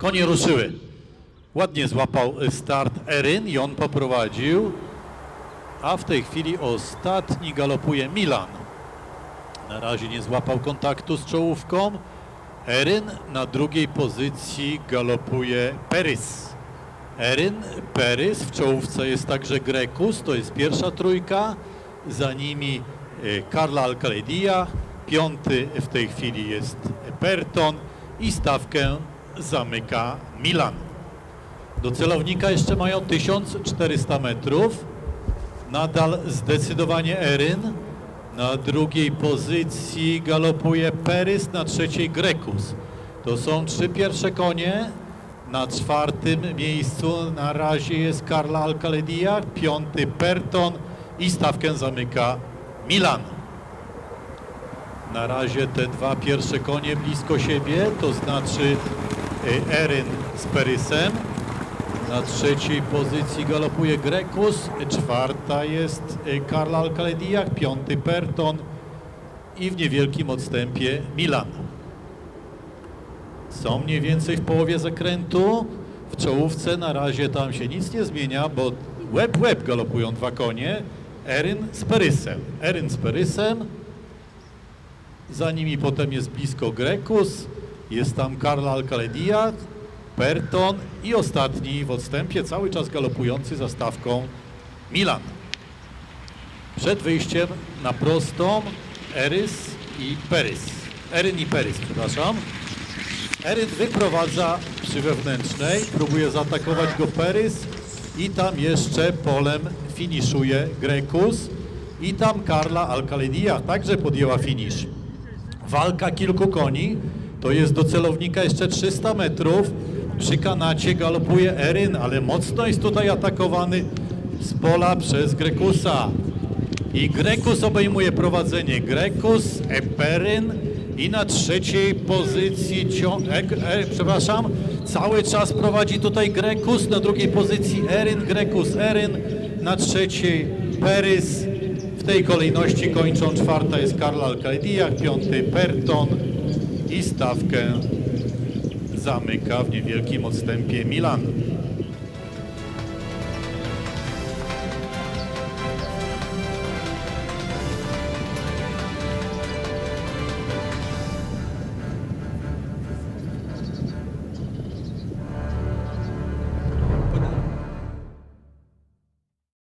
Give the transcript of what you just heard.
Konie ruszyły. Ładnie złapał y, start Eryn i on poprowadził. A w tej chwili ostatni galopuje Milan. Na razie nie złapał kontaktu z czołówką. Eryn na drugiej pozycji galopuje Perys. Eryn, Perys, w czołówce jest także Grekus, to jest pierwsza trójka. Za nimi y, Karla Alcaledia, piąty w tej chwili jest Perton i stawkę zamyka Milan. Do celownika jeszcze mają 1400 metrów. Nadal zdecydowanie Eryn. Na drugiej pozycji galopuje Perys, na trzeciej Grekus. To są trzy pierwsze konie. Na czwartym miejscu na razie jest Karla Alcaledia, piąty Perton i stawkę zamyka Milan. Na razie te dwa pierwsze konie blisko siebie, to znaczy Eryn z Perysem. Na trzeciej pozycji galopuje Grekus, czwarta jest y, Karla Alcaledia, piąty Perton i w niewielkim odstępie Milan. Są mniej więcej w połowie zakrętu. W czołówce na razie tam się nic nie zmienia, bo łeb łeb galopują dwa konie. Eryn z Perysem. Eryn z Perysem. Za nimi potem jest blisko Grekus. Jest tam Karla Alcaledia, Perton i ostatni w odstępie cały czas galopujący za stawką Milan. Przed wyjściem na prostą Erys i Perys. Eryn i Perys, przepraszam. Eryn wyprowadza przy wewnętrznej, próbuje zaatakować go Perys i tam jeszcze polem finiszuje Grekus i tam Karla Alcaledia także podjęła finisz. Walka kilku koni, to jest do celownika jeszcze 300 metrów. Przy kanacie galopuje Eryn, ale mocno jest tutaj atakowany z pola przez Grekusa. I Grekus obejmuje prowadzenie. Grekus, Eperyn i na trzeciej pozycji, e, e, przepraszam, cały czas prowadzi tutaj Grekus, na drugiej pozycji Eryn, Grekus, Eryn, na trzeciej Perys. W tej kolejności kończą, czwarta jest Karla Alcaldia, piąty Perton i stawkę zamyka w niewielkim odstępie Milan.